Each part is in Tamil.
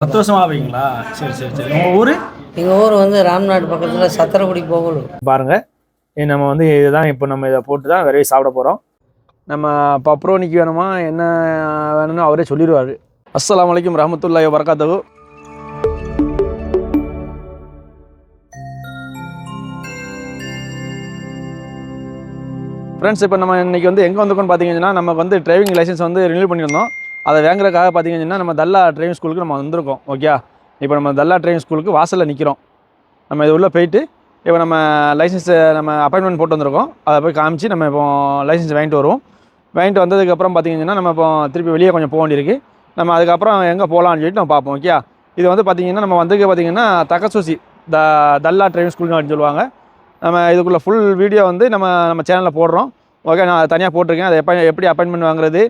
பத்து வருஷமா ஆவீங்களா? சரி சரி சரி. உங்கள் ஊர்? எங்கள் ஊர் வந்து ராம்நாடு பக்கத்தில் சத்திரக்குடி போகலூர் பாருங்க. நம்ம வந்து இதுதான் இப்போ நம்ம இதை போட்டு தான் விரைவி சாப்பிட போகிறோம் நம்ம பப்ரோனிக்கு வேணுமா என்ன வேணும்னு அவரே சொல்லிடுவார். அஸ்ஸலாமு அலைக்கும் ரஹமத்துல்லாஹி வரகாத்தகு ஃப்ரெண்ட்ஸ் இப்போ நம்ம இன்னைக்கு வந்து எங்கே வந்திருக்கோம்னு பார்த்தீங்கன்னா நமக்கு வந்து டிரைவிங் லைசன்ஸ் வந்து ரினியூ பண்ணியிருந்தோம். அதை வாங்குறதுக்காக பார்த்தீங்கன்னா நம்ம தல்லா ட்ரைவிங் ஸ்கூலுக்கு நம்ம வந்திருக்கோம் ஓகே இப்போ நம்ம தல்லா ட்ரைவிங் ஸ்கூலுக்கு வாசலில் நிற்கிறோம் நம்ம இது உள்ளே போயிட்டு இப்போ நம்ம லைசன்ஸை நம்ம அப்பாயின்மெண்ட் போட்டு வந்திருக்கோம். அதை போய் காமிச்சு நம்ம இப்போ லைசன்ஸ் வாங்கிட்டு வருவோம். வாங்கிட்டு வந்ததுக்கப்புறம் பார்த்தீங்கன்னா நம்ம இப்போ திருப்பி வெளியே கொஞ்சம் போக வேண்டியிருக்கு. நம்ம அதுக்கப்புறம் எங்கே போகலான்னு சொல்லிட்டு நம்ம பார்ப்போம் ஓகே இது வந்து பார்த்தீங்கன்னா நம்ம வந்து பார்த்தீங்கன்னா தக்கசூசி த தல்லா ட்ரைவிங் ஸ்கூல்னு அப்படின்னு சொல்லுவாங்க. நம்ம இதுக்குள்ளே ஃபுல் வீடியோ வந்து நம்ம நம்ம சேனலில் போடுறோம். ஓகே நான் தனியாக போட்டிருக்கேன். அதை எப்போ எப்படி அப்பாயின்மெண்ட் வாங்குறது?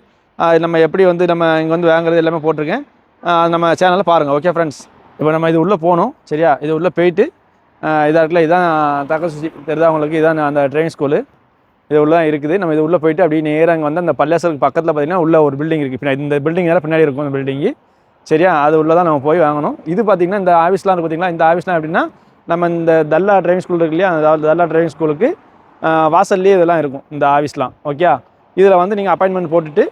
நம்ம எப்படி வந்து நம்ம இங்கே வந்து வாங்குறது எல்லாமே போட்டிருக்கேன். நம்ம சேனலில் பாருங்கள் ஓகே ஃப்ரெண்ட்ஸ் இப்போ நம்ம இது உள்ளே போகணும் சரியா? இது உள்ளே போயிட்டு இதாக இருக்குல்ல இதான் தக்கசூசி தெரிதா உங்களுக்கு? இதான் அந்த ட்ரெயின் ஸ்கூலு இது உள்ளே தான் இருக்குது. நம்ம இது உள்ளே போயிட்டு அப்படியே நேராக அங்கே வந்து அந்த பள்ளியாசலுக்கு பக்கத்தில் பார்த்தீங்கன்னா உள்ள ஒரு பில்டிங் இருக்குது பின்னாடி இந்த பில்டிங் எல்லாம் பின்னாடி இருக்கும் அந்த பில்டிங்கு சரியா? அது உள்ள தான் நம்ம போய் வாங்கணும். இது பார்த்தீங்கன்னா இந்த ஆஃபீஸ்லாம் இருக்குது பார்த்திங்களா இந்த ஆஃபீஸ்லாம் எப்படின்னா நம்ம இந்த தல்லா டிரைவிங் ஸ்கூல் இருக்கு இல்லையா? அந்த தல்லா டிரைவிங் ஸ்கூலுக்கு வாசல்லே இதெல்லாம் இருக்கும் இந்த ஆஃபீஸ்லாம் ஓகே இதில் வந்து நீங்கள் அப்பாயின்மெண்ட் போட்டுட்டு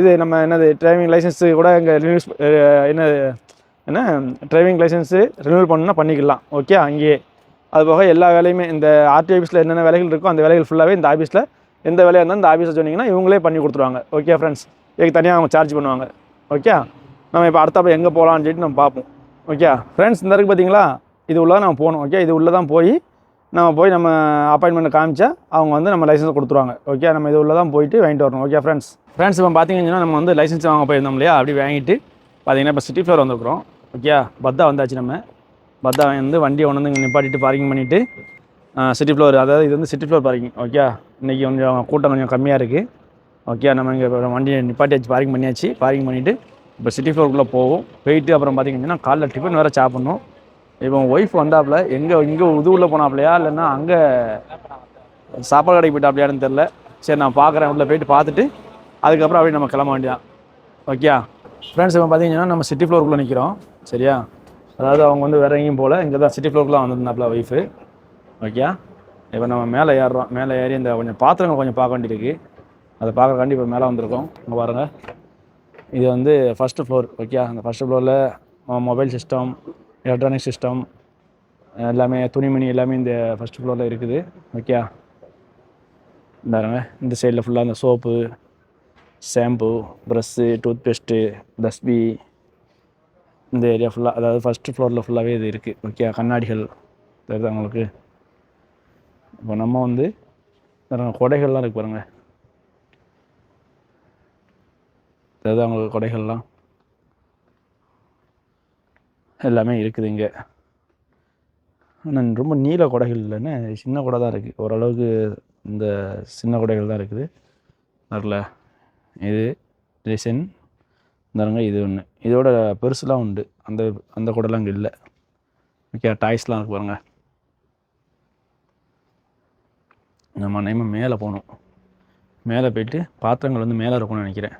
இது நம்ம என்னது டிரைவிங் லைசன்ஸு கூட இங்கே ரினியூஸ் என்னது என்ன டிரைவிங் லைசன்ஸு ரினியூவல் பண்ணணும்னா பண்ணிக்கலாம். ஓகே அங்கேயே அது போக எல்லா வேலையுமே இந்த ஆர்டி ஆஃபீஸில் என்னென்ன வேலைகள் இருக்கோ அந்த வேலைகள் ஃபுல்லாகவே இந்த ஆஃபீஸில் எந்த வேலையாக இருந்தாலும் இந்த ஆஃபீஸில் சொன்னீங்கன்னா இவங்களே பண்ணி கொடுத்துருவாங்க. ஓகே ஃப்ரெண்ட்ஸ் இதுக்கு தனியாக அவங்க சார்ஜ் பண்ணுவாங்க. ஓகே நம்ம இப்போ அடுத்தாப்புல எங்கே போகலான்னு சொல்லிட்டு நம்ம பார்ப்போம். ஓகே ஃப்ரெண்ட்ஸ் இந்த வரைக்கும் பார்த்தீங்களா இது உள்ள நம்ம போகணும். ஓகே இது உள்ளே தான் போய் நம்ம போய் நம்ம அப்பாயின்மெண்ட் காமிச்சா அவங்க வந்து நம்ம லைசன்ஸ் கொடுத்துருவாங்க. ஓகே நம்ம இது உள்ள தான் போயிட்டு வாங்கிட்டு வரணும். ஓகே ஃப்ரெண்ட்ஸ் ஃப்ரெண்ட்ஸ் இப்போ பார்த்தீங்கன்னா நம்ம வந்து லைசன்ஸ் வாங்க போயிருந்தோம் இல்லையா? அப்படி வாங்கிட்டு பார்த்தீங்கன்னா இப்போ சிட்டி ஃப்ளோர் வந்துருக்குறோம். ஓகே பத்தா வந்தாச்சு நம்ம. பத்தா வந்து வண்டியை ஒன்று வந்து இங்கே நிப்பாட்டிட்டு பார்க்கிங் பண்ணிவிட்டு சிட்டி ஃப்ளோர் அதாவது இது வந்து சிட்டி ஃப்ளோர் பார்க்கிங் ஓகே இன்றைக்கி கொஞ்சம் கூட்டம் கொஞ்சம் கம்மியாக இருக்குது ஓகே நம்ம இங்கே வண்டியை நிப்பாட்டியாச்சு பார்க்கிங் பண்ணியாச்சு. பார்க்கிங் பண்ணிவிட்டு இப்போ சிட்டி ஃப்ளோருக்குள்ளே போவோம். போயிட்டு அப்புறம் பார்த்திங்கன்னா காலைல டிஃபன் வேறு சாப்பிட்ணும். இப்போ ஒய்ஃப் வந்தாப்புல எங்கே இங்கே உள்ள போனாப்லையா இல்லைன்னா அங்கே சாப்பாடு கடைக்கு போயிட்டாப்லையான்னு தெரில சரி நான் பார்க்குறேன் உள்ளே போயிட்டு பார்த்துட்டு அதுக்கப்புறம் அப்படியே நம்ம கிளம்ப வேண்டியதான் ஓகே ஃப்ரெண்ட்ஸ் இப்போ பார்த்தீங்கன்னா நம்ம சிட்டி ஃப்ளோருக்குள்ளே நிற்கிறோம் சரியா? அதாவது அவங்க வந்து வேற எங்கேயும் போகல இங்கே தான் சிட்டி ஃப்ளோருக்குலாம் வந்திருந்தாப்புல ஒய்ஃபு ஓகே இப்போ நம்ம மேலே ஏறுறோம். மேலே ஏறி இந்த கொஞ்சம் பாத்திரங்கள் கொஞ்சம் பார்க்க வேண்டியிருக்கு. அதை பார்க்குறக்காண்டி இப்போ மேலே வந்திருக்கோம். இங்கே பாருங்கள் இது வந்து ஃபஸ்ட்டு ஃப்ளோர் ஓகே அந்த ஃபஸ்ட்டு ஃப்ளோரில் மொபைல் சிஸ்டம் எலக்ட்ரானிக் சிஸ்டம் எல்லாமே துணிமணி எல்லாமே இந்த ஃபஸ்ட் ஃப்ளோரில் இருக்குது. ஓகே இந்தாருங்க. இந்த சைடில் ஃபுல்லாக இந்த soap shampoo brush tooth paste டஸ்பி இந்த ஏரியா ஃபுல்லாக அதாவது ஃபஸ்ட்டு ஃப்ளோரில் ஃபுல்லாகவே இது இருக்குது ஓகே கண்ணாடிகள் தெரியுது அவங்களுக்கு இப்போ நம்ம வந்து பாருங்க கொடைகள்லாம் இருக்கு பாருங்க. தெரியுது அவங்களுக்கு கொடைகள்லாம்? எல்லாமே இருக்குது இங்கே. ஆனால் ரொம்ப நீல குடைகள் இல்லைன்னு சின்ன குடை தான் இருக்குது ஓரளவுக்கு இந்த சின்ன குடைகள் தான் இருக்குது. வரல. இது டிசைன் தருங்க இது ஒன்று இதோட பெருசுலாம் உண்டு. அந்த அந்த குடைலாம் அங்கே இல்லை. ஓகே டாய்ஸ்லாம் இருக்கு பாருங்க. நம்ம நேம மேலே போகணும். மேலே போயிட்டு பாத்திரங்கள் வந்து மேலே இருக்கும்னு நினைக்கிறேன்.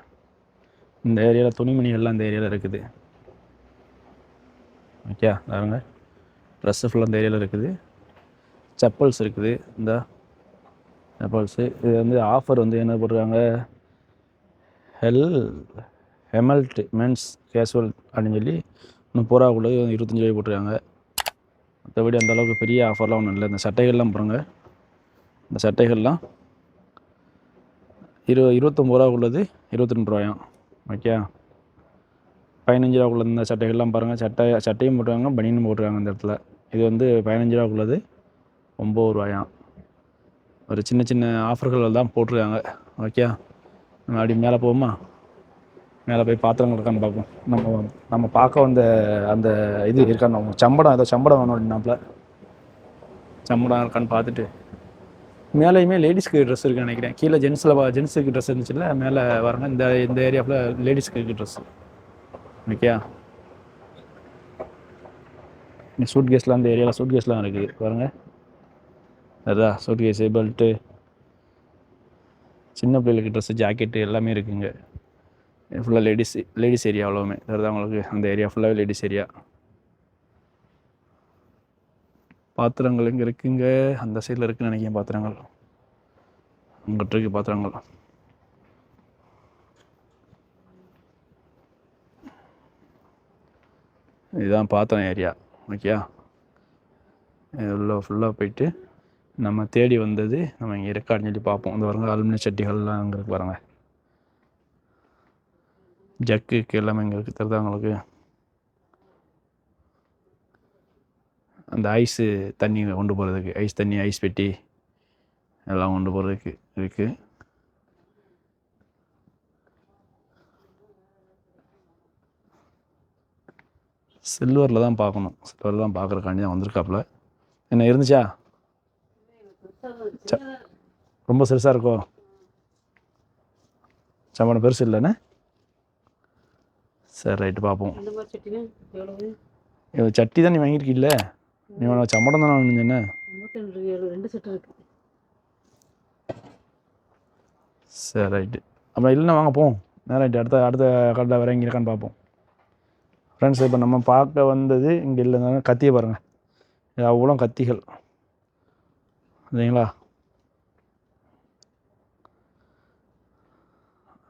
இந்த ஏரியாவில் துணிமணிகள்லாம் இந்த ஏரியாவில் இருக்குது. ஓகே பாருங்க. ட்ரெஸ்ஸு ஃபுல்லாக அந்த ஏரியாவில் இருக்குது. செப்பல்ஸ் இருக்குது. இந்த செப்பல்ஸு இது வந்து ஆஃபர் வந்து என்ன போட்டிருக்காங்க? ஹெல் ஹெமல்ட் மென்ஸ் கேஷுவல் அப்படின்னு சொல்லி முப்பது ரூபாக்குள்ளே இருபத்தஞ்சி ரூபாய் போட்டிருக்காங்க. மற்றபடி அந்த அளவுக்கு பெரிய ஆஃபர்லாம் ஒன்றும் இல்லை. இந்த சட்டைகள்லாம் பாருங்க. இந்த சட்டைகள்லாம் இரு இருபத்தொம்பது ரூபா உள்ளது இருபத்தி ரெண்டு ரூபாயாம். ஓகே பதினஞ்சு ரூபாக்குள்ள இருந்த சட்டைகள்லாம் பாருங்கள் சட்டை சட்டையும் போட்டுருக்காங்க பனியனும் போட்டுருக்காங்க அந்த இடத்துல. இது வந்து பதினஞ்சு ரூபாக்குள்ளது ஒம்பது ரூபாயாம் ஒரு சின்ன சின்ன ஆஃபர்கள் தான் போட்டிருக்காங்க. ஓகே நம்ம அப்படி மேலே போவோமா? மேலே போய் பாத்திரங்கள் இருக்கான்னு பார்ப்போம். நம்ம நம்ம பார்க்க வந்த அந்த இது இருக்கான்னு பார்ப்போம். சம்படம் ஏதோ சம்படம் வேணும் அப்படின்னாப்புல. சம்படம் இருக்கான்னு பார்த்துட்டு. மேலேயுமே லேடிஸ்க்கு ட்ரெஸ் இருக்குன்னு நினைக்கிறேன். கீழே ஜென்ஸில் ஜென்ஸுக்கு ட்ரெஸ் இருந்துச்சுல்ல மேலே வரங்க இந்த இந்த ஏரியாவில் லேடிஸ்க்கு ட்ரெஸ் ஓகே சூட் கேஸ்லாம் இந்த ஏரியாவில் சூட் கேஸ்லாம் இருக்குது. பாருங்க. அதுதான் சூட் கேஸு பெல்ட்டு சின்ன பிள்ளைகளுக்கு ட்ரெஸ்ஸு ஜாக்கெட்டு எல்லாமே இருக்குங்க. ஃபுல்லாக லேடிஸ் லேடிஸ் ஏரியா அவ்வளோவுமே. அதுதான் உங்களுக்கு அந்த ஏரியா ஃபுல்லாகவே லேடிஸ் ஏரியா பாத்திரங்கள் எங்கே இருக்குங்க? அந்த சைடில் இருக்குன்னு நினைக்கிறேன் பாத்திரங்கள். உங்கள்கிட்ட இருக்கு பாத்திரங்கள். இதுதான் பாத்திரம் ஏரியா ஓகேயா உள்ள ஃபுல்லாக போயிட்டு நம்ம தேடி வந்தது நம்ம இங்கே இருக்கான்னு சொல்லி பார்ப்போம். இந்த பாருங்க அலுமினிய சட்டிகள்லாம் அங்கே இருக்கு பாருங்க. ஜக்குக்கு எல்லாமே இங்கே இருக்குது தெரியுதா உங்களுக்கு? அந்த ஐஸு தண்ணி கொண்டு போகிறதுக்கு ஐஸ் தண்ணி ஐஸ் பெட்டி எல்லாம் கொண்டு போகிறதுக்கு இருக்குது சில்வரில் தான் பார்க்கணும். சில்வரில் தான் பார்க்குறக்காண்டி தான் வந்திருக்காப்புல. என்ன இருந்துச்சா? ரொம்ப சிறுசாக இருக்கோ? சம்பளம் பெருசு இல்லைண்ணே சரி ரைட்டு பார்ப்போம். சட்டி தான் நீ வாங்கியிருக்கீல்ல? நீ உனக்கு சம்பளம் தானே இருக்கு. சரி ரைட்டு. அப்புறம் இல்லைன்னா வாங்க போவோம் நேரம் ரைட்டு அடுத்த அடுத்த கடையில் வேறு எங்கே இருக்கான்னு பார்ப்போம். ஃப்ரெண்ட்ஸ் இப்போ நம்ம பார்க்க வந்தது இங்கே இல்லைனாலும் கத்தியை பாருங்கள் இது அவ்வளோ கத்திகள். சரிங்களா?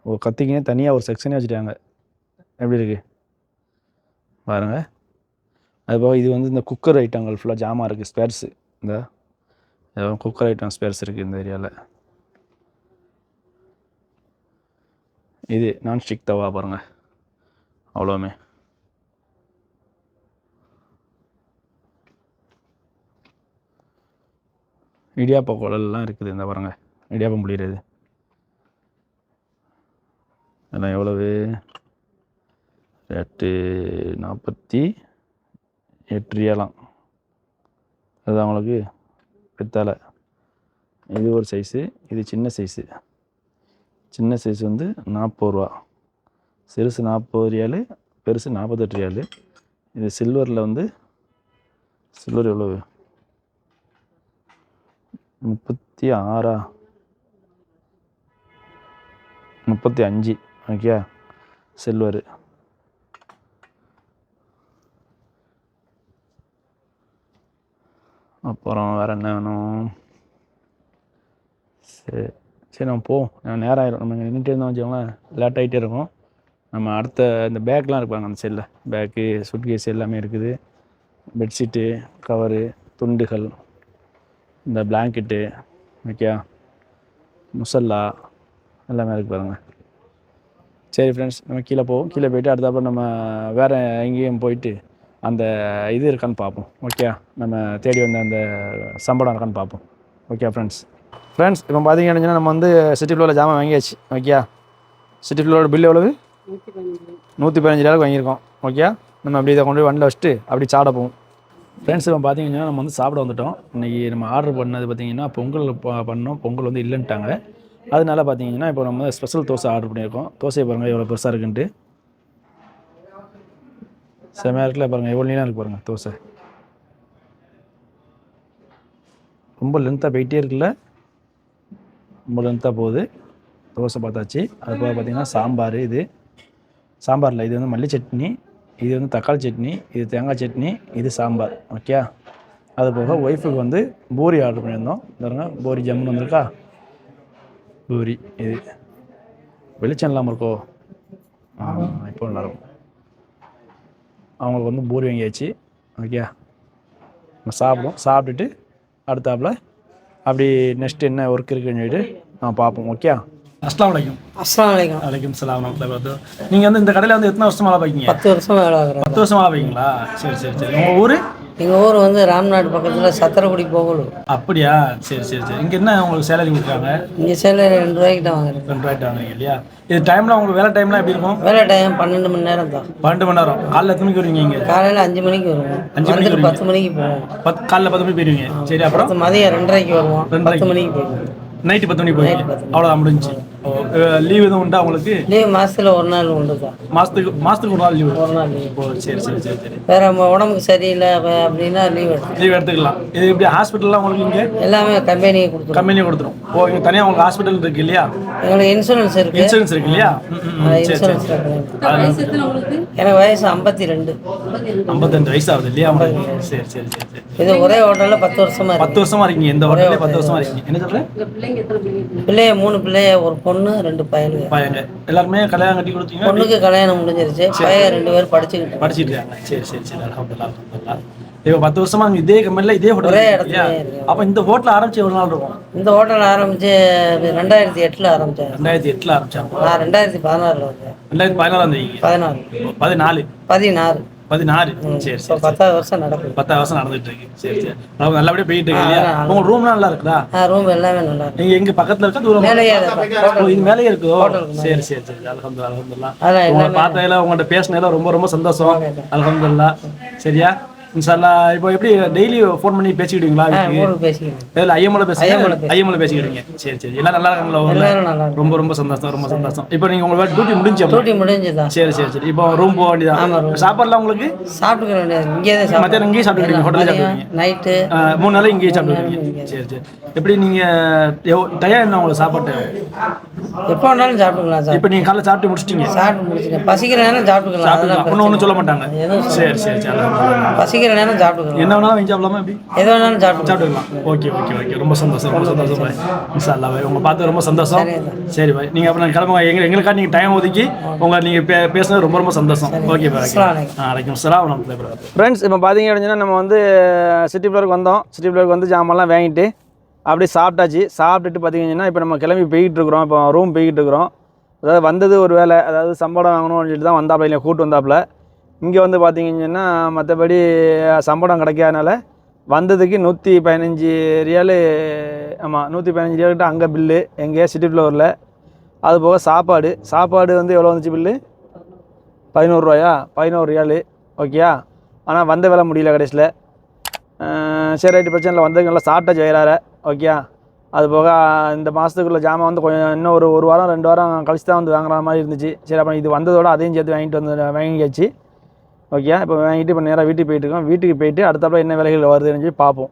ஒரு கத்திக்குனே தனியாக ஒரு செக்ஷனே வச்சுட்டாங்க. எப்படி இருக்குது பாருங்கள் அது போக இது வந்து இந்த குக்கர் ஐட்டங்கள் ஃபுல்லாக ஜாமான் இருக்குது ஸ்பேர்ஸு இந்த குக்கர் ஐட்டம் ஸ்பேர்ஸ் இருக்குது இந்த ஏரியாவில் இது நான்ஸ்டிக் தவா பாருங்கள் அவ்வளோவுமே. இடியாப்ப குழல்லாம் இருக்குது இந்த பாருங்க. இடியாப்பம் முடிகிறது அதெல்லாம் எவ்வளவு? எட்டு நாற்பத்தி எட்டு ரியாலாம். அதுதான் உங்களுக்கு பித்தளை. இது ஒரு சைஸு இது சின்ன சைஸு சின்ன சைஸ் வந்து நாற்பது ரூபா. சிறுசு நாற்பது ரியாலு பெருசு நாற்பத்தெட்டு ரியாலு. இது சில்வரில் வந்து சில்வர் எவ்வளவு? முப்பத்தி ஆறா முப்பத்தி அஞ்சு ஓகே. செல்வர். அப்புறம் வேறு என்ன வேணும்? சரி. சரி நம்ம போவோம் நான் நேரம் ஆயிரும் நம்ம இங்கே நின்றுட்டே இருந்தோம் வச்சுக்கோங்களேன். லேட் ஆகிட்டே இருக்கும். நம்ம அடுத்த இந்த பேக்லாம் இருப்பாங்க அந்த சைடில் பேக்கு சுட்கேஸ் எல்லாமே இருக்குது. பெட்ஷீட்டு கவரு துண்டுகள். இந்த பிளாங்கெட்டு ஓகே முசல்லா எல்லாமே இருக்கு பாருங்க. சரி ஃப்ரெண்ட்ஸ் நம்ம கீழே போவோம். கீழே போயிட்டு அடுத்தப்பறம் நம்ம வேறு எங்கேயும் போயிட்டு அந்த இது இருக்கான்னு பார்ப்போம். ஓகே நம்ம தேடி வந்த அந்த சம்பளம் இருக்கான்னு பார்ப்போம். ஓகே ஃப்ரெண்ட்ஸ் ஃப்ரெண்ட்ஸ் இப்போ பார்த்தீங்கன்னா நம்ம வந்து சிட்டி ஃப்ளோரில் ஜாமான் வாங்கியாச்சு. ஓகே சிட்டி ஃப்ளோரோட பில் எவ்வளவு? நூற்றி பதினஞ்சு. நூற்றி பதினஞ்சு ரூபாய்க்கு வாங்கியிருக்கோம். ஓகே நம்ம அப்படி இதை கொண்டு போய் வண்டியில் வச்சுட்டு அப்படி சாட போவோம். ஃப்ரெண்ட்ஸ் இப்போ பார்த்தீங்கன்னா நம்ம வந்து சாப்பிட வந்துட்டோம். இன்றைக்கி நம்ம ஆர்டர் பண்ணது பார்த்தீங்கன்னா பொங்கல் ப- பண்ணோம். பொங்கல் வந்து இல்லைன்ட்டாங்க. அதனால பார்த்தீங்கன்னா இப்போ நம்ம ஸ்பெஷல் தோசை ஆர்டர் பண்ணியிருக்கோம். தோசையை பாருங்கள் எவ்வளோ பெருசாக இருக்குன்ட்டு. செமையாக இருக்குல்ல பாருங்கள் எவ்வளோ நீளாக இருக்கு பாருங்கள் தோசை. ரொம்ப லென்த்தாக போயிட்டே இருக்குல்ல. ரொம்ப லென்த்தாக போகுது. தோசை பார்த்தாச்சு. அது பார்த்தீங்கன்னா சாம்பார் இது. சாம்பாரில் இது வந்து மல்லி சட்னி இது வந்து தக்காளி சட்னி இது தேங்காய் சட்னி இது சாம்பார். ஓகே அது போக ஒய்ஃபுக்கு வந்து பூரி ஆர்டர் பண்ணியிருந்தோம். பாருங்க பூரி ஜம்முன்னு வந்திருக்கா? பூரி இது. வெளிச்சம் இல்லாமல் இருக்கோ? இப்போ நல்லாயிருக்கும் அவங்களுக்கு வந்து பூரி வாங்கியாச்சு. ஓகே நம்ம சாப்பிடுவோம். சாப்பிட்டுட்டு அடுத்தாப்புல அப்படி நெக்ஸ்ட் என்ன ஒர்க் இருக்குன்னு சொல்லிட்டு நான் பார்ப்போம். ஓகே அஸ்லாம் வலைக்கும் அஸ்லாம் வலைக்கம் வலைக்கும் சலாம் நீங்கள் வந்து இந்த கடையில் வந்து எத்தனை வருஷமா வைக்கீங்க பத்து வருஷம் வேலை பத்து வருஷமா வைக்கீங்களா சரி சரி சரி. உங்கள் ஊர்? எங்கள் ஊர் வந்து ராம்நாடு பக்கத்தில் சத்திரக்குடி போகலூர். அப்படியா? சரி சரி சரி. இங்கே என்ன உங்களுக்கு சேலரி கொடுக்குறாங்க? இங்கே சேலரி ரெண்டு ரூபாய்க்கு தான் வாங்குறேன் ரெண்டு ரூபாய்ட்டு வாங்குறீங்க இல்லையா? இது டைமில் உங்களுக்கு வேலை டைம்லாம் எப்படி இருக்கும்? வேலை டைம் பன்னெண்டு மணி நேரம் தான். பன்னெண்டு மணி நேரம். காலைல எத்தனை மணிக்கு வருவீங்க இங்கே? காலையில் அஞ்சு மணிக்கு வருவோம். அஞ்சு மணிக்கு பத்து மணிக்கு போவோம். பத்து காலைல பத்து மணிக்கு போயிருவீங்க. சரி அப்புறம்? மதியம் ரெண்டரைக்கு வருவோம். பத்து மணிக்கு போயிடுவோம் நைட்டு பத்து மணிக்கு போயிருவீங்க. அவ்வளோதான் முடிஞ்சுச்சு. லீவ் எதுவும் உண்டா உங்களுக்கு? லீவ் மாசத்துல ஒரு நாள் உண்டு தான் மாசத்துக்கு மாசத்துக்கு ஒரு நாள் லீவு ஒரு நாள் லீவ் ஓ சரி சரி சரி சரி. வேற நம்ம உடம்புக்கு சரியில்லை அப்ப அப்படின்னா லீவ் எடுத்து லீவ் எடுத்துக்கலாம். இது எப்படி ஹாஸ்பிட்டல்லாம் உங்களுக்கு இங்கே? எல்லாமே கம்பெனியே கொடுத்துருவோம். கம்பெனி கொடுத்துரும். ஓ இங்கே தனியாக உங்களுக்கு ஹாஸ்பிட்டல் இருக்கு இல்லையா? எங்களுக்கு இன்சூரன்ஸ் இருக்கு. இன்சூரன்ஸ் இருக்கு இல்லையா? இன்சூரன்ஸ் எனக்கு வயசு ஐம்பத்தி ரெண்டு ஐம்பத்தஞ்சு வயசு ஆகுது இல்லையா சரி சரி சரி இது ஒரே ஹோட்டல்ல பத்து வருஷமா பத்து வருஷமா இருக்கீங்க. இந்த ஹோட்டல்லே பத்து வருஷமா இருக்கீங்க. என்ன சொல்றேன் பிள்ளைய மூணு பிள்ளைய ஒரு பொண்ணு. ரெண்டு பையனுங்க பையங்க எல்லாருமே கல்யாணம் கட்டி கொடுத்தீங்க? பொண்ணுக்கு கல்யாணம் முடிஞ்சிருச்சு. பையன் ரெண்டு பேரும் படிச்சுக்கிட்டு படிச்சிட்டு இருக்காங்க. சரி சரி சரி. அலமதுல்லா அலமதுல்லா இப்போ பத்து வருஷமா அங்க இதே கம்பெனில இதே ஹோட்டல் ஒரே இருக்கு. அப்போ இந்த ஹோட்டல் ஆரம்பிச்சு எவ்வளவு நாள் இருக்கும்? இந்த ஹோட்டல் ஆரம்பிச்சு ரெண்டாயிரத்தி எட்டுல ஆரம்பிச்சாங்க. ரெண்டாயிரத்தி எட்டுல ஆரம்பிச்சாங்க. நான் ரெண்டாயிரத்தி பதினாறுல வந்தேன். ரெண்டாயிரத்தி பதினாலாம் தேதி பதினாறு. பதினாலு. பதினாறு. பதினாறு. சரி சரி பத்தாவது வருஷம் நடக்குது. பத்தாவது வருஷம் நடந்துட்டு இருக்கு. சரி சரி. ரொம்ப நல்லபடியா போயிட்டு இருக்கு இல்லையா? உங்க ரூம்லாம் நல்லா இருக்குதா? ரூம் எல்லாமே நல்லா இருக்கு. நீங்க எங்க பக்கத்துல இருக்கா? தூரம் இது மேலேயே இருக்கோ சரி சரி சரி. அல்ஹம்துலில்லாஹ் அல்ஹம்துலில்லாஹ். அதான் உங்களை பார்த்ததுல உங்கள்ட்ட பேசினதுல ரொம்ப ரொம்ப சந்தோஷம். அல்ஹம்துலில்லாஹ். சரியா? இன்ஷால்லா இப்போ எப்படி டெய்லி ஃபோன் பண்ணி பேசிக்கிடுவீங்களா பேசிக்கிறேன் இதில் ஐயமலை பேசுங்க ஐயமலை பேசிக்கிடுங்க சரி சரி. எல்லாம் நல்லா இருக்காங்களா ரொம்ப ரொம்ப சந்தோஷம் ரொம்ப சந்தோஷம். இப்போ நீங்க உங்களோட டியூட்டி முடிஞ்சு? டியூட்டி முடிஞ்சுதான் சரி சரி சரி. இப்போ ரூம் போக வேண்டியதான் சாப்பாடுலாம் உங்களுக்கு? சாப்பிட்டுக்க வேண்டியது? இங்கே தான் மத்தியானம் இங்கேயே சாப்பிட்டுக்கிறீங்க ஹோட்டலில் சாப்பிடுவீங்க நைட்டு மூணு நாள் இங்கேயே சாப்பிடுவீங்க சரி சரி. எப்படி நீங்க டயம் என்ன உங்களுக்கு சாப்பாட்டு? எப்போ வேணாலும் சாப்பிட்டுக்கலாம் சார். இப்போ நீங்க காலைல சாப்பிட்டு முடிச்சிட்டீங்க. சாப்பிட்டு முடிச்சுக்கலாம் பசிக்கிற நேரம் சாப்பிட்டுக்கலாம். சாப்பிட்டுக்கலாம். ஒன்றும் ஒன்றும் சொல்ல மாட்டாங்க. சரி சரி சரி. அல்ஹம்துலில்லாஹ். பசிக்கிற நேரம் சாப்பிட்டுக்கலாம். என்ன வேணாலும் வாங்கி சாப்பிடலாமா எப்படி? எது வேணாலும் சாப்பிட்டுக்கலாம். சாப்பிட்டுக்கலாம். Okay okay okay. ரொம்ப சந்தோஷம் ரொம்ப சந்தோஷம் பாய். இன்ஷா அல்லாஹ் பாய். உங்களை பார்த்து ரொம்ப சந்தோஷம். சரி பாய். நீங்கள் அப்புறம் கிளம்புங்க. எங்க எங்களுக்காக நீங்கள் டைம் ஒதுக்கி உங்களை நீங்கள் பே பேசுனது ரொம்ப ரொம்ப சந்தோஷம். Okay bye. அஸ்ஸலாமு அலைக்கும். வலைக்கம் சலாம் ஃப்ரெண்ட்ஸ் இப்போ பார்த்தீங்க அப்படின்னா நம்ம வந்து சிட்டி பிளருக்கு வந்தோம். சிட்டி பிளருக்கு வந்து ஜாமான்லாம் வாங்கிட்டு அப்படியே சாப்பிட்டாச்சு. சாப்பிட்டுட்டு பார்த்தீங்கன்னா இப்போ நம்ம கிளம்பி போய்கிட்டு இருக்கிறோம். இப்போ ரூம் போய்கிட்டு இருக்கிறோம். அதாவது வந்தது ஒரு வேலை அதாவது சம்பளம் வாங்கணும்னு சொல்லிட்டு தான் வந்தாப்புல இல்லை கூட்டு வந்தாப்புல இங்கே வந்து பார்த்தீங்கன்னா மற்றபடி சம்பளம் கிடைக்காதனால வந்ததுக்கு நூற்றி பதினஞ்சு ரியாலு ஆமாம் நூற்றி பதினஞ்சு ரியால்கிட்ட அங்கே பில்லு எங்கேயா சிட்டி ஃப்ளோரில் அது போக சாப்பாடு. சாப்பாடு வந்து எவ்வளோ வந்துச்சு பில்லு? பதினோருவாயா பதினோரு ரியாலு. ஓகேயா? ஆனால் வந்த வேலை முடியல கடைசியில். சரி ரைட்டு பிரச்சனை இல்லை. வந்ததுக்கு நல்லா சாப்பிட்ட செய்கிறாரு ஓகேயா? அது போக இந்த மாதத்துக்குள்ள ஜாமான் வந்து கொஞ்சம் இன்னும் ஒரு ஒரு வாரம் ரெண்டு வாரம் கழிச்சு தான் வந்து வாங்குற மாதிரி இருந்துச்சு. சரி அப்போ இது வந்ததோட அதையும் சேர்த்து வாங்கிட்டு வந்து வாங்கியாச்சு. ஓகே இப்போ வாங்கிட்டு இப்போ நேராக வீட்டுக்கு போயிட்டு இருக்கோம். வீட்டுக்கு போயிட்டு அடுத்தாப்புல என்ன வேலைகள் வருதுன்னு சொல்லி பார்ப்போம்.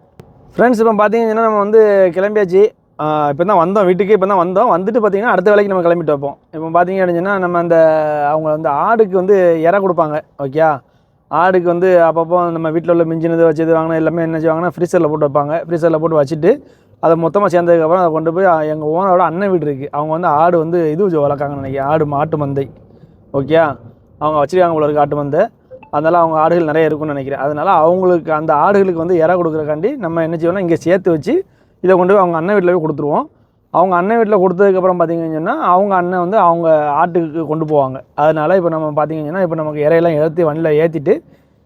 ஃப்ரெண்ட்ஸ் இப்போ பார்த்தீங்கன்னா நம்ம வந்து கிளம்பியாச்சு. இப்போ தான் வந்தோம். வீட்டுக்கு இப்போ தான் வந்தோம். வந்துட்டு பார்த்தீங்கன்னா அடுத்த வேலைக்கு நம்ம கிளம்பிட்டு வைப்போம். இப்போ பார்த்தீங்க அப்படின்னா நம்ம அந்த அவங்க வந்து ஆடுக்கு வந்து இற கொடுப்பாங்க. ஓகே ஆடுக்கு வந்து அப்பப்போ நம்ம வீட்டில் உள்ள மிஞ்சினது வச்சது வாங்கினா எல்லாமே என்ன செய்வாங்கன்னா ஃப்ரீசரில் போட்டு வைப்பாங்க. ஃப்ரீசரில் போட்டு வச்சுட்டு அதை மொத்தமாக சேர்ந்ததுக்கப்புறம் அதை கொண்டு போய் எங்கள் ஓனரோட அண்ணன் வீடு இருக்குது அவங்க வந்து ஆடு வந்து இது வளர்க்காங்க வளர்க்காங்கன்னு நினைக்கிறேன். ஆடு மாட்டு மந்தை. ஓகே அவங்க வச்சிருக்காங்க போல இருக்குது ஆட்டு மந்தை. அதனால் அவங்க ஆடுகள் நிறைய இருக்கும்னு நினைக்கிறேன். அதனால் அவங்களுக்கு அந்த ஆடுகளுக்கு வந்து இறை கொடுக்குறக்காண்டி நம்ம என்ன செய்வோம்னா இங்கே சேர்த்து வச்சு இதை கொண்டு போய் அவங்க அண்ணன் வீட்டில் போய் கொடுத்துருவோம். அவங்க அண்ணன் வீட்டில் கொடுத்ததுக்கப்புறம் பார்த்திங்கன்னு சொன்னால் அவங்க அண்ணன் வந்து அவங்க ஆட்டுக்கு கொண்டு போவாங்க. அதனால் இப்போ நம்ம பார்த்தீங்கன்னா இப்போ நமக்கு இறையெல்லாம் ஏற்றி வண்டியில் ஏற்றிட்டு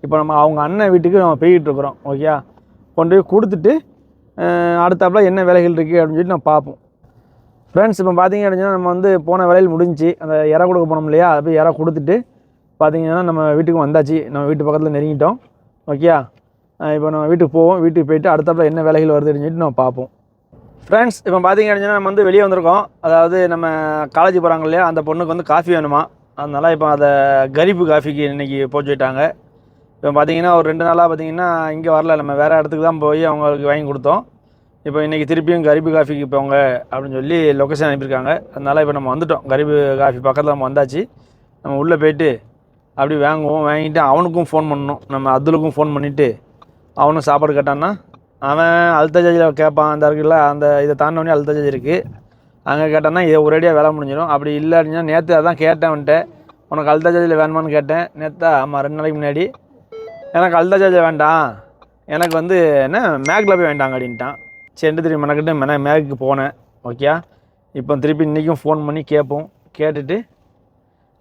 இப்போ நம்ம அவங்க அண்ணன் வீட்டுக்கு நம்ம போய்கிட்டு இருக்கிறோம். ஓகே கொண்டு போய் கொடுத்துட்டு அடுத்தாப்பில் என்ன வேலைகள் இருக்குது அப்படின்னு சொல்லிட்டு நம்ம பார்ப்போம். ஃப்ரெண்ட்ஸ் இப்போ பார்த்தீங்க அப்படின்னா நம்ம வந்து போன வேலையில் முடிஞ்சு அந்த இறை கொடுக்க போனோம் இல்லையா? அது போய் இறை கொடுத்துட்டு பார்த்தீங்கன்னா நம்ம வீட்டுக்கு வந்தாச்சு. நம்ம வீட்டு பக்கத்தில் நெருங்கிட்டோம். ஓகேயா இப்போ நம்ம வீட்டுக்கு போவோம். வீட்டுக்கு போயிட்டு அடுத்தப்பில் என்ன வேலைகள் வருதுன்னு சொல்லிட்டு நம்ம பார்ப்போம். ஃப்ரெண்ட்ஸ் இப்போ பார்த்தீங்க அப்படின்னா நம்ம வந்து வெளியே வந்திருக்கோம். அதாவது நம்ம காலேஜ் போகிறாங்க இல்லையா? அந்த பொண்ணுக்கு வந்து காஃபி வேணுமா? அதனால் இப்போ அதை கரிப்பு காஃபிக்கு இன்றைக்கி போச்சுட்டாங்க இப்போ பார்த்தீங்கன்னா ஒரு ரெண்டு நாளாக பார்த்தீங்கன்னா இங்கே வரல. நம்ம வேறு இடத்துக்கு தான் போய் அவங்களுக்கு வாங்கி கொடுத்தோம். இப்போ இன்றைக்கி திருப்பியும் கரிப்பு காஃபிக்கு போங்க அப்படின்னு சொல்லி லொக்கேஷன் அனுப்பியிருக்காங்க. அதனால் இப்போ நம்ம வந்துட்டோம். கரிப்பு காஃபி பக்கத்தில் நம்ம வந்தாச்சு. நம்ம உள்ளே போயிட்டு அப்படி வாங்குவோம் வாங்கிட்டு அவனுக்கும் ஃபோன் பண்ணணும். நம்ம அதுலுக்கும் ஃபோன் பண்ணிவிட்டு அவனும் சாப்பாடு கேட்டான்னா அவன் அல்தஜாஜில் கேட்பான் அந்த இருக்குல்ல அந்த இதை தாண்டவனே அல்தஜாஜ் இருக்குது அங்கே கேட்டான்னா இதை ஒரேடியாக வேலை முடிஞ்சிடும். அப்படி இல்லை அப்படின்னா நேற்று அதான் கேட்டேன் வந்துட்டேன் உனக்கு அல்தஜாஜில் வேணுமான்னு கேட்டேன். நேற்றா ஆமாம் ரெண்டு நாளைக்கு முன்னாடி. எனக்கு அல்தஜாஜில் வேண்டாம். எனக்கு வந்து என்ன மேக்கில் போய் வேண்டாங்க அப்படின்ட்டான். சரி திரும்பி மெனக்கிட்டு மென மேக்கு போனேன். ஓகே இப்போ திருப்பி இன்றைக்கும் ஃபோன் பண்ணி கேட்போம். கேட்டுட்டு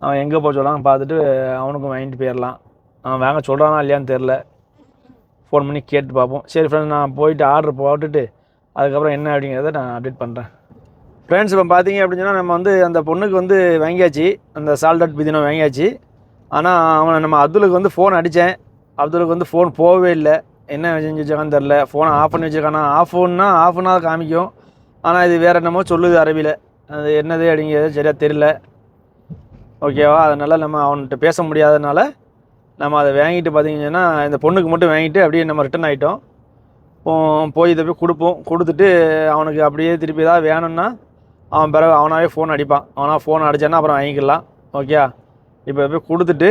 அவன் எங்கே போக சொல்லலாம் பார்த்துட்டு அவனுக்கும் வாங்கிட்டு போயிடலாம் அவன் வாங்க சொல்கிறானா இல்லையான்னு தெரில ஃபோன் பண்ணி கேட்டு பார்ப்போம். சரி ஃப்ரெண்ட்ஸ் நான் போயிட்டு ஆர்டர் போட்டுட்டு அதுக்கப்புறம் என்ன அப்படிங்கிறத நான் அப்டேட் பண்ணுறேன் ஃப்ரெண்ட்ஸ் இப்போ பார்த்தீங்க அப்படின்னு சொன்னால் நம்ம வந்து அந்த பொண்ணுக்கு வந்து வாங்கியாச்சு. அந்த சால்டட் பிதினம் வாங்கியாச்சு. ஆனால் அவனை நம்ம அப்துலுக்கு வந்து ஃபோன் அடித்தேன் அப்துலுக்கு வந்து ஃபோன் போகவே இல்லை. என்ன செஞ்சு வச்சிருக்கான்னு தெரில ஃபோனை ஆஃப் பண்ணி வச்சுருக்கானா? ஆஃப் ஃபோன்னா ஆஃப்னா காமிக்கும். ஆனால் இது வேறு என்னமோ சொல்லுது அரபியில். அது என்னது அப்படிங்கிறது சரியாக தெரியல. ஓகேவா? அதனால் நம்ம அவன்கிட்ட பேச முடியாதனால நம்ம அதை வாங்கிட்டு பார்த்தீங்கன்னா இந்த பொண்ணுக்கு மட்டும் வாங்கிட்டு அப்படியே நம்ம ரிட்டன் ஆகிட்டோம் போய் இதை போய் கொடுப்போம். கொடுத்துட்டு அவனுக்கு அப்படியே திருப்பி ஏதாவது வேணும்னா அவன் பிறகு அவனாகவே ஃபோன் அடிப்பான். அவனாக ஃபோன் அடிச்சானா அப்புறம் வாங்கிக்கலாம். ஓகே இப்போ போய் கொடுத்துட்டு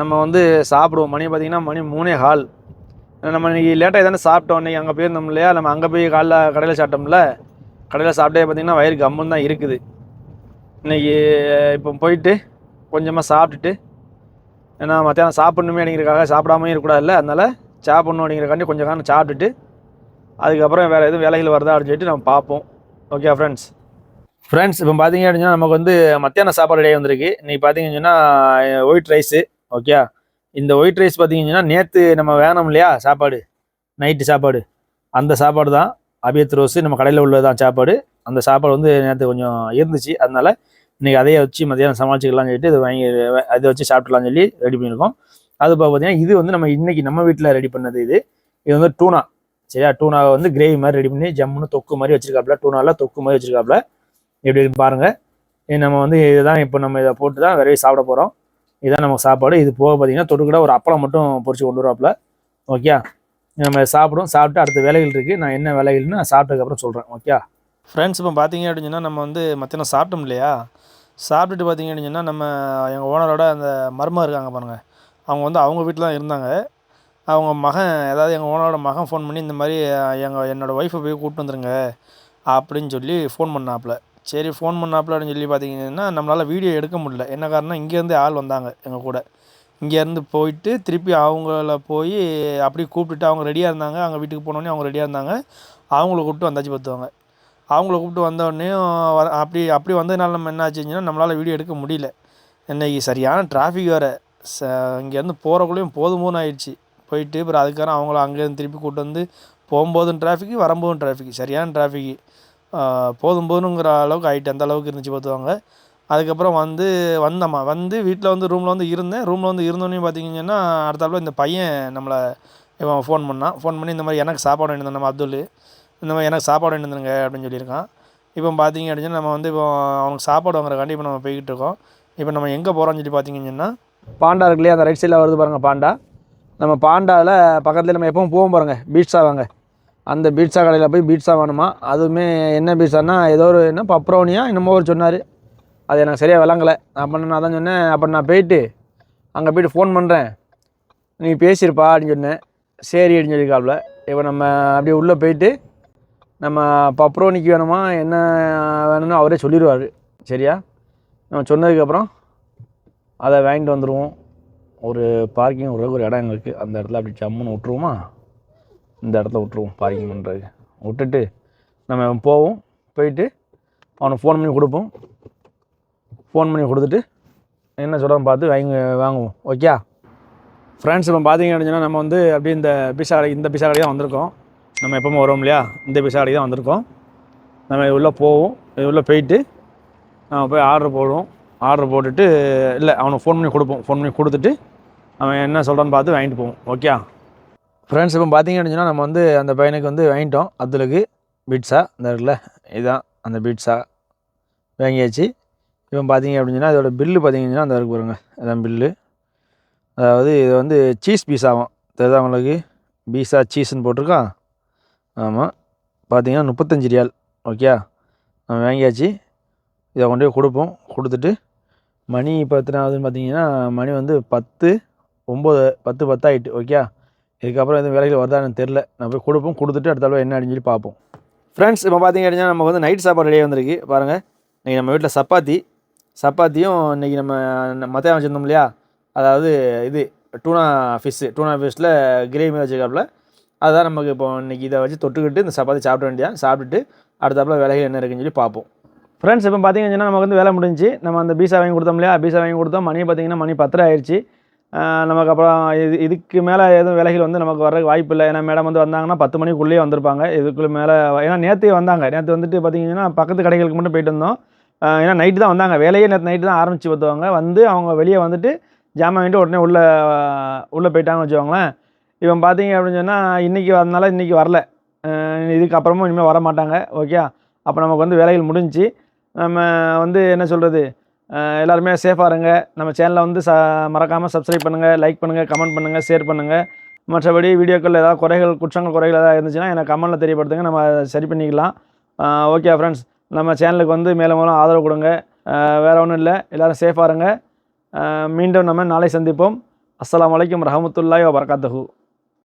நம்ம வந்து சாப்பிடுவோம். மணி பார்த்திங்கன்னா மணி மூணே ஹால் நம்ம இன்றைக்கி லேட்டாக தானே சாப்பிட்டோம். இன்னைக்கு அங்கே போயிருந்தோம் இல்லையா? நம்ம அங்கே போய் காலைல கடையில் சாப்பிட்டோம்ல? கடையில் சாப்பிட்டே பார்த்திங்கன்னா வயிறு கம்முன்னு தான் இருக்குது. இன்னைக்கு இப்போ போயிட்டு கொஞ்சமாக சாப்பிட்டுட்டு ஏன்னா மத்தியானம் சாப்பிட்ணுமே அப்படிங்கிறக்காக சாப்பிடாம இருக்கக்கூடாதுல்ல அதனால் சாப்பிட்ணும் அப்படிங்கிறக்காண்டி கொஞ்சம் காலம் சாப்பிட்டுட்டு அதுக்கப்புறம் வேறு எதுவும் வேலைகள் வருதா அப்படின்னு சொல்லிட்டு நம்ம பார்ப்போம். ஓகே ஃப்ரெண்ட்ஸ் ஃப்ரெண்ட்ஸ் இப்போ பார்த்தீங்க அப்படின்னா நமக்கு வந்து மத்தியான சாப்பாடு இடையே வந்திருக்கு. இன்றைக்கி பார்த்தீங்கன்னா ஒயிட் ரைஸு ஓகே இந்த ஒயிட் ரைஸ் பார்த்தீங்கன்னா நேற்று நம்ம வேணும் இல்லையா சாப்பாடு? நைட்டு சாப்பாடு. அந்த சாப்பாடு தான் அபியத் ரோஸு நம்ம கடையில் உள்ளது தான் சாப்பாடு. அந்த சாப்பாடு வந்து நேற்று கொஞ்சம் இருந்துச்சு. அதனால இன்னைக்கு அதையே வச்சு மத்தியானம் சமாளிச்சுக்கலாம்னு சொல்லிட்டு இதை வாங்கி அதை வச்சு சாப்பிடலாம்னு சொல்லி ரெடி பண்ணியிருக்கோம். அது போக பார்த்தீங்கன்னா இது வந்து நம்ம இன்னைக்கு நம்ம வீட்டில் ரெடி பண்ணது இது. இது வந்து டூனா. சரியா? டூனாவை வந்து கிரேவி மாதிரி ரெடி பண்ணி ஜம்முன்னு தொக்கு மாதிரி வச்சிருக்காப்புல. டூனாவில் தொக்கு மாதிரி வச்சிருக்காப்புல. எப்படி பாருங்கள் இது நம்ம வந்து இதுதான் இப்போ நம்ம இதை போட்டு தான் விரைவி சாப்பிட போகிறோம் இதுதான் நமக்கு சாப்பாடு. இது போக பார்த்தீங்கன்னா தொட்டுக்கூட ஒரு அப்பளம் மட்டும் பொறிச்சு கொண்டு வருவாப்புல. ஓகே நம்ம சாப்பிடும் சாப்பிட்டு அடுத்த வேலைகள் இருக்குது நான் என்ன வேலைகள்னு நான் சாப்பிட்டதுக்கப்புறம் சொல்கிறேன் ஓகே ஃப்ரெண்ட்ஸ் இப்போ பார்த்தீங்க அப்படின்னு சொன்னால் நம்ம வந்து மத்தியானம் சாப்பிட்டோம் இல்லையா? சாப்பிட்டுட்டு பார்த்தீங்க அப்படின்னு சொன்னால் நம்ம எங்கள் ஓனரோட அந்த மர்மம் இருக்காங்க பாருங்கள் அவங்க வந்து அவங்க வீட்டில் தான் இருந்தாங்க. அவங்க மகன் ஏதாவது எங்கள் ஓனரோட மகன் ஃபோன் பண்ணி இந்த மாதிரி எங்கள் என்னோடய ஒய்ஃபை போய் கூப்பிட்டு வந்துருங்க அப்படின்னு சொல்லி ஃபோன் பண்ணாப்புல. சரி ஃபோன் பண்ணாப்புல அப்படின்னு சொல்லி பார்த்தீங்கன்னா நம்மளால் வீடியோ எடுக்க முடியல. என்ன காரணம் இங்கேருந்து ஆள் வந்தாங்க எங்கள் கூட. இங்கேருந்து போயிட்டு திருப்பி அவங்கள போய் அப்படி கூப்பிட்டுட்டு அவங்க ரெடியாக இருந்தாங்க. அவங்க வீட்டுக்கு போனோடனே அவங்க ரெடியாக இருந்தாங்க. அவங்கள கூப்பிட்டு வந்தாச்சு பார்த்துவாங்க அவங்கள கூப்பிட்டு வந்தோடனே அப்படி அப்படி வந்ததுனால நம்ம என்ன ஆச்சுன்னா நம்மளால் வீடியோ எடுக்க முடியல. இன்னைக்கு சரியான டிராஃபிக் வேறு. ச இங்கேருந்து போகிறக்குள்ளேயும் போதும் போதும் ஆயிடுச்சு. போயிட்டு அப்புறம் அதுக்கான அவங்கள அங்கேருந்து திருப்பி கூப்பிட்டு வந்து போகும்போதும் டிராஃபிக்கு வரும்போதும் டிராஃபிக் சரியான டிராஃபிக்கு போதும் போதுங்கிற அளவுக்கு ஆகிட்டு அந்த அளவுக்கு இருந்துச்சு பார்த்துவாங்க அதுக்கப்புறம் வந்து வந்தம்மா வந்து வீட்டில் வந்து ரூமில் வந்து இருந்தேன். ரூமில் வந்து இருந்தோன்னே பார்த்தீங்கன்னா அடுத்தாப்புல இந்த பையன் நம்மளை இவன் ஃபோன் பண்ணான். ஃபோன் பண்ணி இந்த மாதிரி எனக்கு சாப்பாடு வேணும் நம்ம அப்துல். இந்த மாதிரி எனக்கு சாப்பாடு வாங்கிட்டு அப்படின்னு சொல்லியிருக்கான். இப்போ பார்த்தீங்க அப்படின்னா நம்ம வந்து இப்போ அவனுக்கு சாப்பாடு வாங்குறக்காண்டி இப்போ நம்ம போய்கிட்டு இருக்கோம். இப்போ நம்ம எங்கே போகிறோம்னு சொல்லி பார்த்தீங்கன்னா பாண்டா இருக்கு இல்லையா? அந்த ரைட் சைடில் வருது பாருங்கள் பாண்டா. நம்ம பாண்டாவில் பக்கத்தில் நம்ம எப்பவும் போவோம் பாருங்க பீட்ஸா வாங்க. அந்த பீட்ஸா கடையில் போய் பீட்ஸா வேணுமா அதுவுமே என்ன பீட்ஸான்னா ஏதோ ஒரு என்ன பப்ரோனியா என்னமோ ஒரு சொன்னார். அது எனக்கு சரியாக விளங்கலை. அப்போ நான் தான் சொன்னேன். அப்போ நான் போயிட்டு அங்கே போயிட்டு ஃபோன் பண்ணுறேன் நீ பேசியிருப்பா அப்படின்னு சொன்னேன். சரி அப்படின்னு சொல்லியிருக்காப்புல இப்போ நம்ம அப்படியே உள்ளே போயிட்டு நம்ம பப்ரோனிக்கு வேணுமா என்ன வேணும்னு அவரே சொல்லிடுவார் சரியா? நம்ம சொன்னதுக்கப்புறம் அதை வாங்கிட்டு வந்துடுவோம் ஒரு பார்க்கிங் ஒரு ஒரு இடம் எங்களுக்கு அந்த இடத்துல அப்படி ஜம்முன்னு விட்ருவோமா இந்த இடத்துல விட்ருவோம் பார்க்கிங் பண்ணுறதுக்கு விட்டுட்டு நம்ம போவோம். போயிட்டு அவனுக்கு ஃபோன் பண்ணி கொடுப்போம். ஃபோன் பண்ணி கொடுத்துட்டு என்ன சொல்கிறோம் பார்த்து வாங்கி வாங்குவோம். ஓகே ஃப்ரெண்ட்ஸ் இப்போ பார்த்தீங்க அப்படின்னா நம்ம வந்து அப்படியே இந்த பிசா கடை இந்த பிசா கடையாக வந்திருக்கோம். நம்ம எப்போவுமே வரோம் இல்லையா? இந்த பிசாடி தான் வந்திருக்கோம். நம்ம உள்ளே போவோம். இது உள்ளே போயிட்டு நம்ம போய் ஆர்டர் போடுவோம். ஆர்டர் போட்டுட்டு இல்லை அவனுக்கு ஃபோன் பண்ணி கொடுப்போம். ஃபோன் பண்ணி கொடுத்துட்டு அவன் என்ன சொல்கிறான்னு பார்த்து வாங்கிட்டு போவோம். ஓகே ஃப்ரெண்ட்ஸ் இப்போ பார்த்தீங்க அப்படின்னா நம்ம வந்து அந்த பையனுக்கு வந்து வாங்கிட்டோம். அப்துலுக்கு பீட்ஸா இந்த இருக்குல்ல இதுதான் அந்த பீட்ஸா வாங்கியாச்சு. இப்போ பார்த்தீங்க அப்படின்னா அதோடய பில்லு பார்த்தீங்கன்னா அந்த இருக்கு பாருங்க. அதான் பில்லு அதாவது இது வந்து சீஸ் பீஸாவும் தெரியுதா உங்களுக்கு? பீஸா சீஸ்ன்னு போட்டிருக்கான். ஆமாம் பார்த்தீங்கன்னா முப்பத்தஞ்சு ரியால். ஓகே நம்ம வாங்கியாச்சு. இதை கொண்டு போய் கொடுப்போம். கொடுத்துட்டு மணி இப்போ எத்தனை ஆகுதுன்னு பார்த்தீங்கன்னா மணி வந்து பத்து ஒம்பது பத்து பத்தாயிட்டு. ஓகே இதுக்கப்புறம் எதுவும் வேலைகள் வருதான்னு தெரில நான் போய் கொடுப்போம். கொடுத்துட்டு அடுத்த தடவை என்ன அப்படின்னு சொல்லி பார்ப்போம். ஃப்ரெண்ட்ஸ் இப்போ பார்த்தீங்க அப்படின்னா நமக்கு வந்து நைட் சாப்பாடு ரெடியாக வந்திருக்கு. பாருங்கள் இன்றைக்கி நம்ம வீட்டில் சப்பாத்தி. சப்பாத்தியும் இன்றைக்கி நம்ம மத்தியானம் வச்சுருந்தோம் இல்லையா? அதாவது இது டூனா ஃபிஷ்ஷு டூனா ஃபிஷ்ஷில் கிரேவி வச்சுருக்காப்புல. அதுதான் நமக்கு இப்போ இன்றைக்கி இதை வச்சு தொட்டுக்கிட்டு இந்த சப்பாத்தி சாப்பிட வேண்டியா சாப்பிட்டுட்டு அடுத்தாப்புல விலைகள் என்ன இருக்குன்னு சொல்லி பார்ப்போம். ஃப்ரெண்ட்ஸ் இப்போ பார்த்தீங்கன்னா நமக்கு வந்து வேலை முடிஞ்சு நம்ம அந்த பீஸா வாங்கி கொடுத்தோம் இல்லையா? பீஸா வாங்கி கொடுத்தோம். மணி பார்த்தீங்கன்னா மணி பத்திரம் ஆயிடுச்சு. நமக்கு அப்புறம் இது இதுக்கு மேலே எதுவும் விலைகள் வந்து நமக்கு வர்றதுக்கு வாய்ப்பு இல்லை. ஏன்னா மேடம் வந்து வந்தாங்கன்னா பத்து மணிக்குள்ளேயே வந்திருப்பாங்க. இதுக்குள்ளே மேலே ஏன்னா நேற்றே வந்தாங்க. நேற்று வந்துட்டு பார்த்தீங்கன்னா பக்கத்து கடைகளுக்கு மட்டும் போயிட்டு வந்தோம். ஏன்னா நைட்டு தான் வந்தாங்க. வேலையே நேற்று நைட்டு தான் ஆரம்பித்து பார்த்துவாங்க வந்து அவங்க வெளியே வந்துட்டு ஜாமான் வாங்கிட்டு உடனே உள்ளே உள்ளே போயிட்டாங்கன்னு வச்சுக்கோங்களேன். இவன் பார்த்தீங்க அப்படின்னு சொன்னால் இன்றைக்கி வரனால இன்றைக்கி வரல. இதுக்கப்புறமும் இனிமேல் வர மாட்டாங்க ஓகே அப்போ நமக்கு வந்து வேலைகள் முடிஞ்சுச்சு நம்ம வந்து என்ன சொல்கிறது எல்லாருமே சேஃபாக இருங்க. நம்ம சேனலை வந்து ச மறக்காமல் சப்ஸ்கிரைப் பண்ணுங்கள் லைக் பண்ணுங்கள் கமெண்ட் பண்ணுங்கள் ஷேர் பண்ணுங்கள் மற்றபடி வீடியோக்கள் ஏதாவது குறைகள் குற்றங்கள் குறைகள் ஏதாவது இருந்துச்சுன்னா எனக்கு கமெண்ட்டில் தெரியப்படுத்துங்க. நம்ம சரி பண்ணிக்கலாம். ஓகே ஃப்ரெண்ட்ஸ் நம்ம சேனலுக்கு வந்து மேலும் மேலும் ஆதரவு கொடுங்க. வேறு ஒன்றும் இல்லை. எல்லோரும் சேஃபாக இருங்க. மீண்டும் நம்ம நாளை சந்திப்போம். அஸ்லாம் வலைக்கம் ரஹமத்துல்லாய் வபரகாத்துஹு.